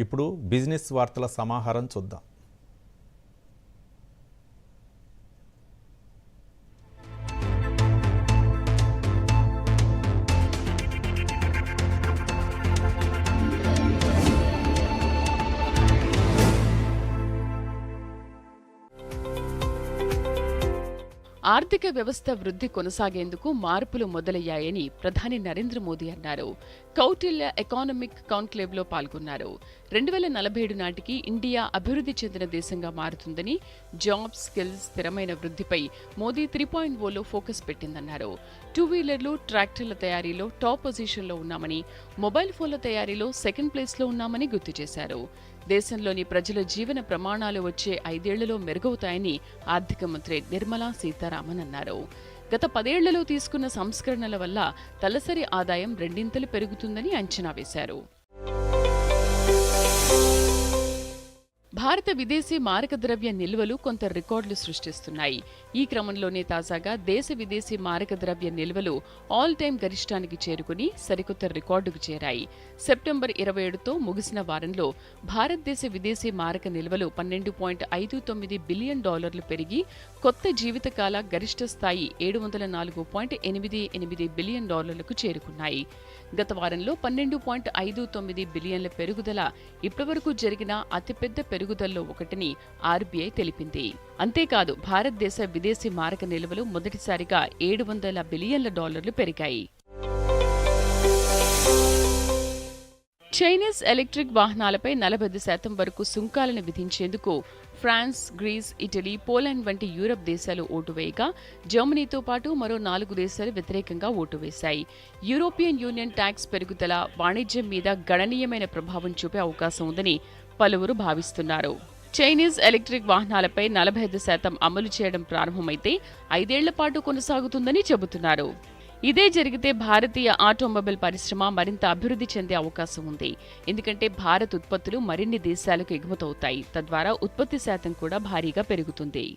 ఇప్పుడు బిజినెస్ వార్తల సమాహారం చూద్దాం. ఆర్థిక వ్యవస్థ వృద్ధి కొనసాగేందుకు మార్పులు మొదలయ్యాయని ప్రధాని నరేంద్ర మోదీ అన్నారు. కౌటిల్య ఎకానమిక్ కాన్క్లేవ్లో పాల్గొన్నారు. రెండు వేల నలభై ఏడు నాటికి ఇండియా అభివృద్ధి చెందిన దేశంగా మారుతుందని జాబ్ స్కిల్స్ స్థిరమైన వృద్ధిపై మోదీ త్రీ పాయింట్ ఓలో ఫోకస్ పెట్టిందన్నారు. టూ వీలర్లు ట్రాక్టర్ల తయారీలో టాప్ పొజిషన్లో ఉన్నామని మొబైల్ ఫోన్ల తయారీలో సెకండ్ ప్లేస్లో ఉన్నామని గుర్తు చేశారు. దేశంలోని ప్రజల జీవన ప్రమాణాలు వచ్చే ఐదేళ్ళలో మెరుగవుతాయని ఆర్థిక మంత్రి నిర్మలా సీతారామన్ అన్నారు. గత పదేళ్ళలో తీసుకున్న సంస్కరణల వల్ల తలసరి ఆదాయం రెండింతలు పెరుగుతుందని అంచనా వేశారు. భారత విదేశీ మారక ద్రవ్య నిల్వలు కొంత రికార్డులు సృష్టిస్తున్నాయి. ఈ క్రమంలోనే తాజాగా దేశ విదేశీ మారక ద్రవ్య నిల్వలు ఆల్ టైం గరిష్టానికి చేరుకుని సరికొత్త రికార్డుకు చేరాయి. సెప్టెంబర్ ఇరవై ఏడుతో ముగిసిన వారంలో భారతదేశ విదేశీ మారక నిల్వలు పన్నెండు పాయింట్ ఐదు తొమ్మిది బిలియన్ డాలర్లు పెరిగి కొత్త జీవితకాల గరిష్ట స్థాయి ఏడు వందల నాలుగు పాయింట్ ఎనిమిది ఎనిమిది బిలియన్ డాలర్లకు చేరుకున్నాయి. గత వారంలో పన్నెండు పాయింట్ ఐదు తొమ్మిది బిలియన్ల పెరుగుదల ఇప్పటివరకు జరిగిన అతిపెద్ద పెరుగుదలలో ఒకటిని ఆర్బీఐ తెలిపింది. అంతేకాదు భారతదేశ విదేశీ మారక నిల్వలు మొదటిసారిగా ఏడు వందల బిలియన్ల డాలర్లు పెరిగాయి. చైనీస్ ఎలక్ట్రిక్ వాహనాలపై నలభై శాతం వరకు సుంకాలను విధించేందుకు ఫ్రాన్స్ గ్రీస్ ఇటలీ పోలాండ్ వంటి యూరప్ దేశాలు ఓటు వేయగా జర్మనీతో పాటు మరో నాలుగు దేశాలు వ్యతిరేకంగా ఓటు వేశాయి. యూరోపియన్ యూనియన్ ట్యాక్స్ పెరుగుదల వాణిజ్యం మీద గణనీయమైన ప్రభావం చూపే అవకాశం ఉందని పలువురు భావిస్తున్నారు. చైనీస్ ఎలక్ట్రిక్ వాహనాలపై నలభై ఐదు శాతం అమలు చేయడం ప్రారంభమైతే ఐదేళ్ళ పాటు కొనసాగుతుందని చెబుతున్నారు. ఇదే జరిగితే భారతీయ ఆటోమొబైల్ పరిశ్రమ మరింత అభివృద్ధి చెందే అవకాశం ఉంది. ఎందుకంటే భారత్ ఉత్పత్తులు మరిన్ని దేశాలకు ఎగుమతవుతాయి. తద్వారా ఉత్పత్తి శాతం కూడా భారీగా పెరుగుతుంది.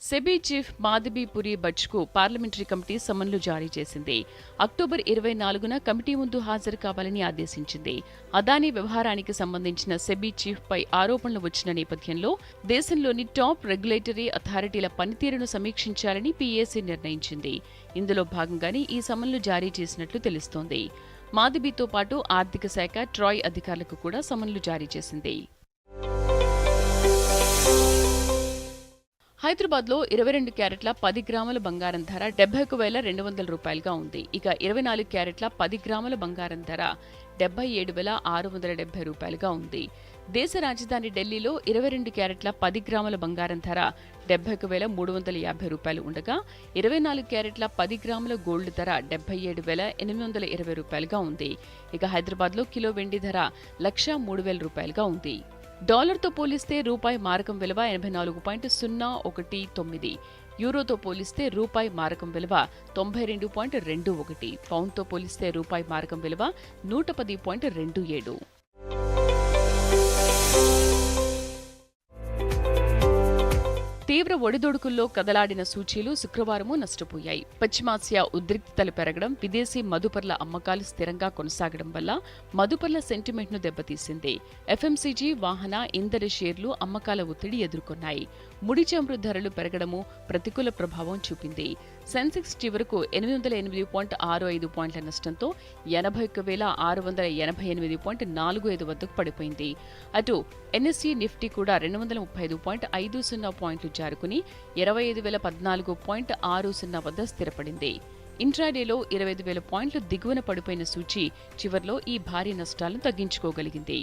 సెబీ చీఫ్ మాధబీపురి బచ్కు పార్లమెంటరీ కమిటీ సమన్లు జారీ చేసింది. అక్టోబర్ ఇరవై నాలుగున కమిటీ ముందు హాజరు కావాలని ఆదేశించింది. అదానీ వ్యవహారానికి సంబంధించిన సెబీ చీఫ్ పై ఆరోపణలు వచ్చిన నేపథ్యంలో దేశంలోని టాప్ రెగ్యులేటరీ అథారిటీల పనితీరును సమీక్షించాలని పీఏసీ నిర్ణయించింది. ఇందులో భాగంగానే ఈ సమన్లు జారీ చేసినట్లు తెలుస్తోంది. మాధబీతో పాటు ఆర్థిక శాఖ ట్రాయ్ అధికారులకు కూడా సమన్లు జారీ చేసింది. హైదరాబాద్లో ఇరవై రెండు క్యారెట్ల పది గ్రాముల బంగారం ధర డెబ్బై ఒక వేల రెండు వందల రూపాయలుగా ఉంది. ఇక ఇరవై నాలుగు క్యారెట్ల పది గ్రాముల బంగారం ధర డెబ్బై ఏడు వేల ఆరు వందల డెబ్బై రూపాయలుగా ఉంది. దేశ రాజధాని ఢిల్లీలో ఇరవై రెండు క్యారెట్ల పది గ్రాముల బంగారం ధర డెబ్బై ఒక వేల మూడు వందల యాభై రూపాయలు ఉండగా ఇరవై నాలుగు క్యారెట్ల పది గ్రాముల గోల్డ్ ధర డెబ్బై ఏడు వేల ఎనిమిది వందల ఇరవై రూపాయలుగా ఉంది. ఇక హైదరాబాద్లో కిలో వెండి ధర లక్ష మూడు వేల రూపాయలుగా ఉంది. డాలర్తో పోలిస్తే రూపాయి మారకం విలువ ఎనభై నాలుగు పాయింట్ సున్నా ఒకటి తొమ్మిది. యూరోతో పోలిస్తే రూపాయి మారకం విలువ తొంభై రెండు పాయింట్ రెండు ఒకటి. పౌండ్తో పోలిస్తే రూపాయి మారకం విలువ నూట పది పాయింట్ రెండు ఏడు. తీవ్ర ఒడిదొడుకుల్లో కదలాడిన సూచీలు శుక్రవారము నష్టపోయాయి. పశ్చిమాసియా ఉద్రిక్తతలు పెరగడం విదేశీ మదుపర్ల అమ్మకాలు స్థిరంగా కొనసాగడం వల్ల మదుపర్ల సెంటిమెంట్ను దెబ్బతీసింది. ఎఫ్ఎంసీజీ వాహన ఇంధన షేర్లు అమ్మకాల ఒత్తిడి ఎదుర్కొన్నాయి. ముడి చమురు ధరలు పెరగడము ప్రతికూల ప్రభావం చూపింది. సెన్సెక్స్ చివరకు ఎనిమిది వందల ఎనిమిది పాయింట్ ఆరు ఐదు పాయింట్ల నష్టంతో ఎనభై ఒక్క వేల ఆరు వందల ఎనభై ఎనిమిది పాయింట్ నాలుగు ఐదు వద్దకు పడిపోయింది. అటు ఎన్ఎస్సీ నిఫ్టీ కూడా రెండు వందల ముప్పై ఐదు పాయింట్ ఐదు సున్నా పాయింట్లు జారుకుని ఇరవై ఐదు వేల పద్నాలుగు పాయింట్ ఆరు సున్నా వద్ద స్థిరపడింది. ఇంట్రాడేలో ఇరవై ఐదు వేల పాయింట్లు దిగువన పడిపోయిన సూచి చివర్లో ఈ భారీ నష్టాలను తగ్గించుకోగలిగింది.